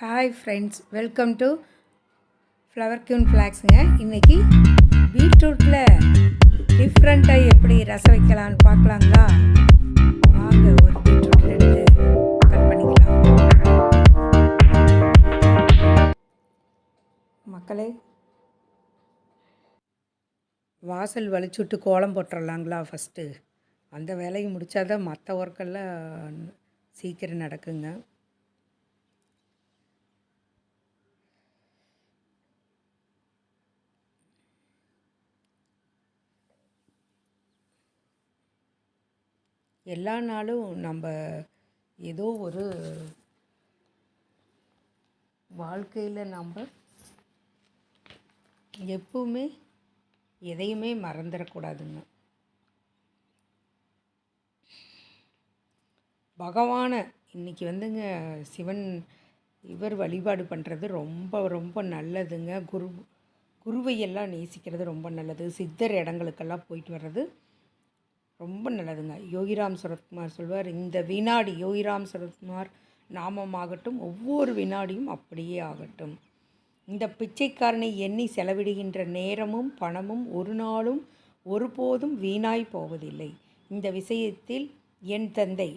Hi friends welcome to flower queen ஃப்ளாக்ஸுங்க இன்றைக்கி பீட்ரூட்டில் டிஃப்ரெண்ட்டாக எப்படி ரசம் வைக்கலான்னு பார்க்கலாங்களா? வாங்க ஒரு பீட்ரூட் எடுத்து கட் பண்ணிக்கலாம். மக்களே வாசல் வலிச்சுட்டு கோலம் போட்டுடலாங்களா ஃபஸ்ட்டு அந்த வேலையை முடித்தாதான் மற்ற ஒர்க்கெல்லாம் சீக்கிரம் நடக்குங்க. எல்லா நாளும் நம்ம ஏதோ ஒரு வாழ்க்கையில் நம்ம எப்பவுமே எதையுமே மறந்துடக்கூடாதுங்க. பகவானை இன்றைக்கி வந்துங்க சிவன் இவர் வழிபாடு பண்ணுறது ரொம்ப ரொம்ப நல்லதுங்க. குரு குருவையெல்லாம் நேசிக்கிறது ரொம்ப நல்லது. சித்தர் இடங்களுக்கெல்லாம் போயிட்டு வர்றது ரொம்ப நல்லதுங்க. யோகிராம் சரத்குமார் சொல்வார் இந்த வினாடி யோகிராம் சரத்குமார் நாமமாகட்டும் ஒவ்வொரு வினாடியும் அப்படியே ஆகட்டும். இந்த பிச்சைக்காரனை எண்ணி செலவிடுகின்ற நேரமும் பணமும் ஒரு நாளும் ஒருபோதும் வீணாய் போவதில்லை. இந்த விஷயத்தில் என் தந்தை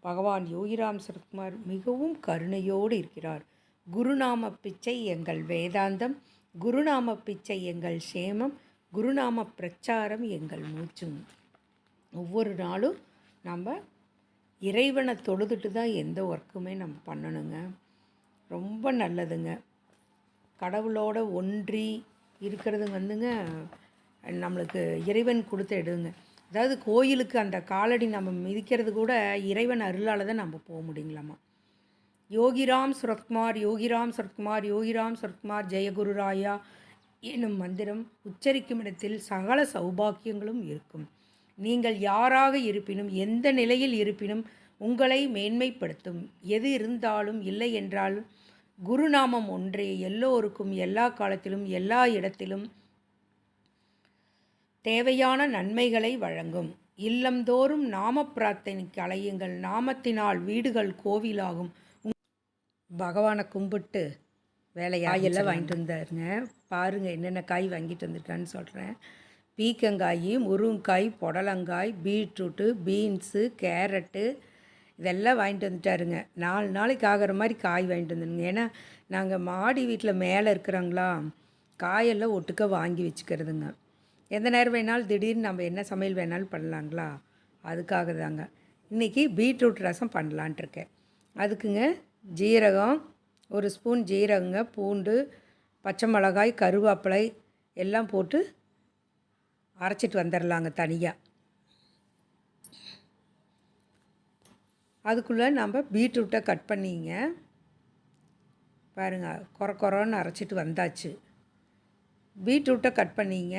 பகவான் யோகிராம் சரத்குமார் மிகவும் கருணையோடு இருக்கிறார். குருநாம பிச்சை எங்கள் வேதாந்தம் குருநாம பிச்சை எங்கள் சேமம் குருநாம பிரச்சாரம் எங்கள் மூச்சும். ஒவ்வொரு நாளும் நம்ம இறைவனை தொழுதுட்டு தான் எந்த ஒர்க்குமே நம்ம பண்ணணுங்க. ரொம்ப நல்லதுங்க. கடவுளோட ஒன்றி இருக்கிறது வந்துங்க நம்மளுக்கு இறைவன் கொடுத்த எடுங்க அதாவது கோயிலுக்கு அந்த காலடி நம்ம மிதிக்கிறது கூட இறைவன் அருளால் தான் நம்ம போக முடியுங்களாமா? யோகிராம் சுரத்குமார் யோகிராம் சுரத்குமார் யோகிராம் சுரத்குமார் ஜெயகுருராயா எனும் மந்திரம் உச்சரிக்கும் இடத்தில் சகல சௌபாக்கியங்களும் இருக்கும். நீங்கள் யாராக இருப்பினும் எந்த நிலையில் இருப்பினும் உங்களை மேன்மைப்படுத்தும். எது இருந்தாலும் இல்லை என்றாலும் குருநாமம் ஒன்றே எல்லோருக்கும் எல்லா காலத்திலும் எல்லா இடத்திலும் தேவையான நன்மைகளை வழங்கும். இல்லந்தோறும் நாம பிரார்த்தனைக்கு அலையுங்கள். நாமத்தினால் வீடுகள் கோவிலாகும். பகவானை கும்பிட்டு வேலையாயெல்லாம் வாங்கிட்டு வந்தாருங்க. பாருங்கள் என்னென்ன காய் வாங்கிட்டு வந்திருக்கான்னு சொல்கிறேன் பீக்கங்காய் முருங்காய் புடலங்காய் பீட்ரூட்டு பீன்ஸு கேரட்டு இதெல்லாம் வாங்கிட்டு வந்துட்டாருங்க. நாலு நாளைக்கு ஆகிற மாதிரி காய் வாங்கிட்டு வந்துடுங்க ஏன்னா நாங்கள் மாடி வீட்டில் மேலே இருக்கிறாங்களா காயெல்லாம் ஒட்டுக்க வாங்கி வச்சுக்கிறதுங்க. எந்த நேரம் வேணாலும் திடீர்னு நம்ம என்ன சமையல் வேணாலும் பண்ணலாங்களா? அதுக்காக தாங்க. இன்றைக்கி பீட்ரூட் ரசம் பண்ணலான்ட்டு இருக்கேன். அதுக்குங்க ஜீரகம் ஒரு ஸ்பூன் ஜீரகங்க பூண்டு பச்சை மிளகாய் கருவேப்பிலை எல்லாம் போட்டு அரைச்சிட்டு வந்துடலாங்க தனியாக அதுக்குள்ளே நம்ம பீட்ரூட்டை கட் பண்ணிங்க. பாருங்கள் குறை குறன்னு அரைச்சிட்டு வந்தாச்சு. பீட்ரூட்டை கட் பண்ணிங்க.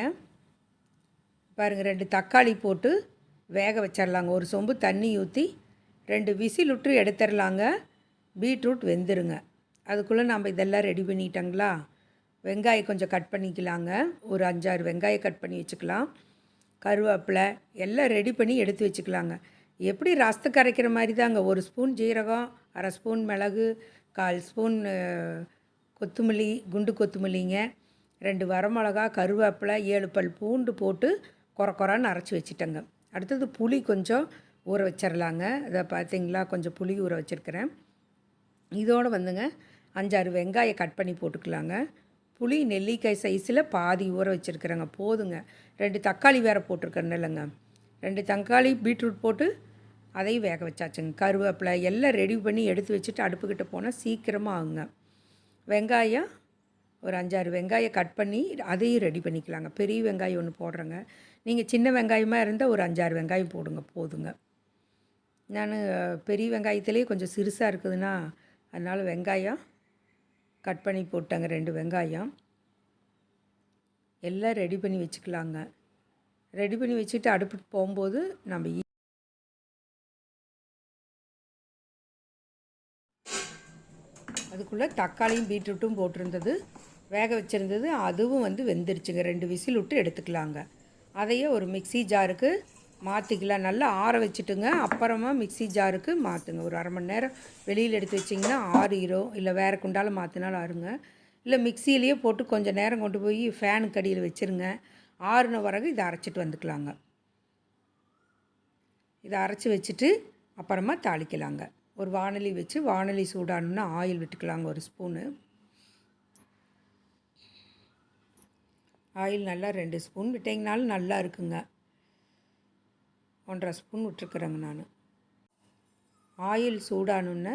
பாருங்கள் ரெண்டு தக்காளி போட்டு வேக வச்சிடலாங்க ஒரு சொம்பு தண்ணி ஊற்றி ரெண்டு விசில் விட்டு எடுத்துடலாங்க பீட்ரூட் வெந்துருங்க. அதுக்குள்ளே நம்ம இதெல்லாம் ரெடி பண்ணிட்டோங்களா? வெங்காயம் கொஞ்சம் கட் பண்ணிக்கலாங்க. ஒரு அஞ்சாறு வெங்காயம் கட் பண்ணி வச்சுக்கலாம். கருவேப்பிலை எல்லாம் ரெடி பண்ணி எடுத்து வச்சுக்கலாங்க. எப்படி ரசத்துக்கு அரைக்கிற மாதிரி தாங்க ஒரு ஸ்பூன் ஜீரகம் அரை ஸ்பூன் மிளகு கால் ஸ்பூன் கொத்தமல்லி குண்டு கொத்தமல்லிங்க ரெண்டு வரமிளகா கருவேப்பிலை ஏழு பல் பூண்டு போட்டு குறை குறான்னு அரைச்சி வச்சுட்டேங்க. அடுத்தது புளி கொஞ்சம் ஊற வச்சிடலாங்க அதை பார்த்தீங்களா? கொஞ்சம் புளி ஊற வச்சுருக்கிறேன். இதோடு வந்துங்க அஞ்சாறு வெங்காயம் கட் பண்ணி போட்டுக்கலாங்க. புளி நெல்லிக்காய் சைஸில் பாதி ஊற வச்சுருக்குறேங்க. போதுங்க. ரெண்டு தக்காளி வேறு போட்டிருக்கேன் இல்லைங்க. ரெண்டு தக்காளி பீட்ரூட் போட்டு அதையும் வேக வச்சாச்சுங்க. கருவேப்பிலை எல்லாம் ரெடி பண்ணி எடுத்து வச்சுட்டு அடுப்புக்கிட்ட போனால் சீக்கிரமாக ஆகுங்க. வெங்காயம் ஒரு அஞ்சாறு வெங்காயம் கட் பண்ணி அதையும் ரெடி பண்ணிக்கலாங்க. பெரிய வெங்காயம் ஒன்று போடுறேங்க. நீங்கள் சின்ன வெங்காயமாக இருந்தால் ஒரு அஞ்சாறு வெங்காயம் போடுங்க. போதுங்க. நான் பெரிய வெங்காயத்துலேயே கொஞ்சம் சிறுசாக இருக்குதுன்னா அதனால் வெங்காயம் கட் பண்ணி போட்டாங்க ரெண்டு வெங்காயம். எல்லாம் ரெடி பண்ணி வச்சுக்கலாங்க. ரெடி பண்ணி வச்சுட்டு அடுப்புக்கு போகும்போது நம்ம அதுக்குள்ளே தக்காளியும் பீட்ரூட்டும் போட்டிருந்தது. வேக வச்சுருந்தது. அதுவும் வந்து வெந்துருச்சுங்க. ரெண்டு விசில் விட்டு எடுத்துக்கலாங்க. அதையே ஒரு மிக்ஸி ஜாருக்கு மாற்றிக்கலாம் நல்லா ஆற வச்சுட்டுங்க. அப்புறமா மிக்ஸி ஜாருக்கு மாற்றுங்க ஒரு அரை மணி நேரம் வெளியில் எடுத்து வச்சிங்கன்னா ஆறிரும். இல்லை வேறு குண்டாலும் மாற்றினாலும் ஆறுங்க. இல்லை மிக்சியிலேயே போட்டு கொஞ்சம் நேரம் கொண்டு போய் ஃபேனுக்கு அடியில் வச்சுருங்க. ஆறுன பிறகு இதை அரைச்சிட்டு வந்துக்கலாங்க. இதை அரைச்சி வச்சுட்டு அப்புறமா தாளிக்கலாங்க. ஒரு வாணலி வச்சு வாணலி சூடானுன்னு ஆயில் விட்டுக்கலாங்க. ஒரு ஸ்பூனு. ஆயில் நல்லா ரெண்டு ஸ்பூன். விட்டிங்கனாலும் நல்லா இருக்குங்க. ஒன்றரை ஸ்பூன் விட்டுருக்குறேங்க நான். ஆயில் சூடானுன்னு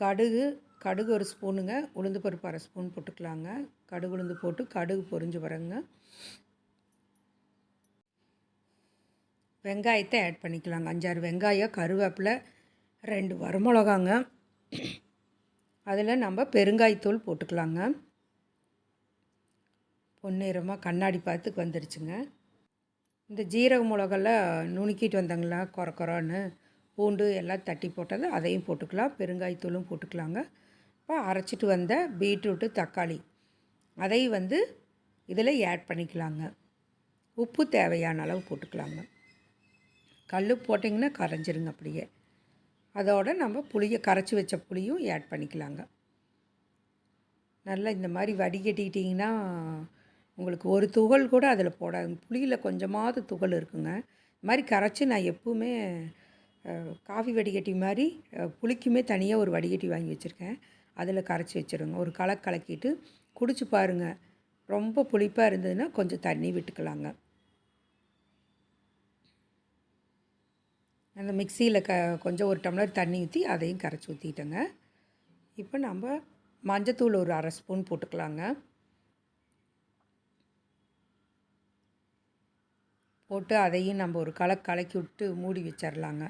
கடுகு கடுகு ஒரு ஸ்பூனுங்க உளுந்து பருப்பு அரை ஸ்பூன் போட்டுக்கலாங்க. கடுகு உளுந்து போட்டு கடுகு பொறிஞ்சு வரங்க. வெங்காயத்தை ஆட் பண்ணிக்கலாங்க. அஞ்சாறு வெங்காயம் கருவேப்பிலை ரெண்டு வரமிளகாங்க. அதில் நம்ம பெருங்காயத்தூள் போட்டுக்கலாங்க. பொன்னிறமாக கண்ணாடி பார்த்துக்கு வந்துருச்சுங்க. இந்த ஜீரக மிளகெல்லாம் நுணுக்கிட்டு வந்தாங்களா குறை குறைன்னு பூண்டு எல்லாம் தட்டி போட்டது அதையும் போட்டுக்கலாம் பெருங்காயத்தூளும் போட்டுக்கலாங்க. இப்போ அரைச்சிட்டு வந்த பீட்ரூட்டு தக்காளி அதையும் வந்து இதில் ஆட் பண்ணிக்கலாங்க. உப்பு தேவையான அளவு போட்டுக்கலாங்க. கல் போட்டிங்கன்னா கரைஞ்சிருங்க அப்படியே. அதோடு நம்ம புளியை கரைச்சி வச்ச புளியும் ஆட் பண்ணிக்கலாங்க. நல்லா இந்த மாதிரி வடிகட்டிக்கிட்டிங்கன்னா உங்களுக்கு ஒரு துகள் கூட அதில் போடாது புளியில் கொஞ்சமாவது துகள் இருக்குங்க. இது மாதிரி கரைச்சி நான் எப்போவுமே காஃபி வடிகட்டி மாதிரி புளிக்குமே தனியாக ஒரு வடிகட்டி வாங்கி வச்சுருக்கேன். அதில் கரைச்சி வச்சுருங்க. ஒரு கலக்கு கலக்கிட்டு குடிச்சு பாருங்கள் ரொம்ப புளிப்பாக இருந்ததுன்னா கொஞ்சம் தண்ணி விட்டுக்கலாங்க. அந்த மிக்சியில் க கொஞ்சம் ஒரு டம்ளர் தண்ணி ஊற்றி அதையும் கரைச்சி ஊற்றிட்டேங்க இப்போ நம்ம மஞ்சத்தூள் ஒரு அரை ஸ்பூன் போட்டுக்கலாங்க. போட்டு அதையும் நம்ம ஒரு களை கலக்கி விட்டு மூடி வச்சிடலாங்க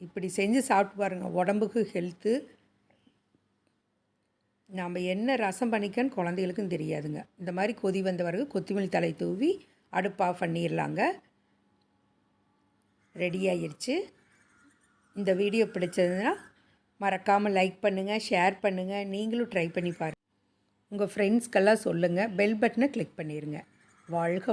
இப்படி செஞ்சு சாப்பிட்டு பாருங்கள் உடம்புக்கு ஹெல்த்து நாம் என்ன ரசம் பண்ணிக்கன்னு குழந்தைகளுக்கும் தெரியாதுங்க. இந்த மாதிரி கொதி வந்த பிறகு கொத்தமல்லி தலை தூவி அடுப்பு ஆஃப் பண்ணிடலாங்க ரெடி ஆயிடுச்சு இந்த வீடியோ பிடிச்சதுன்னா மறக்காமல் லைக் பண்ணுங்கள் ஷேர் பண்ணுங்கள் நீங்களும் ட்ரை பண்ணி பாருங்கள் உங்கள் ஃப்ரெண்ட்ஸ்க்கெல்லாம் சொல்லுங்கள் பெல் பட்டனை கிளிக் பண்ணிடுங்க வாழ்க வள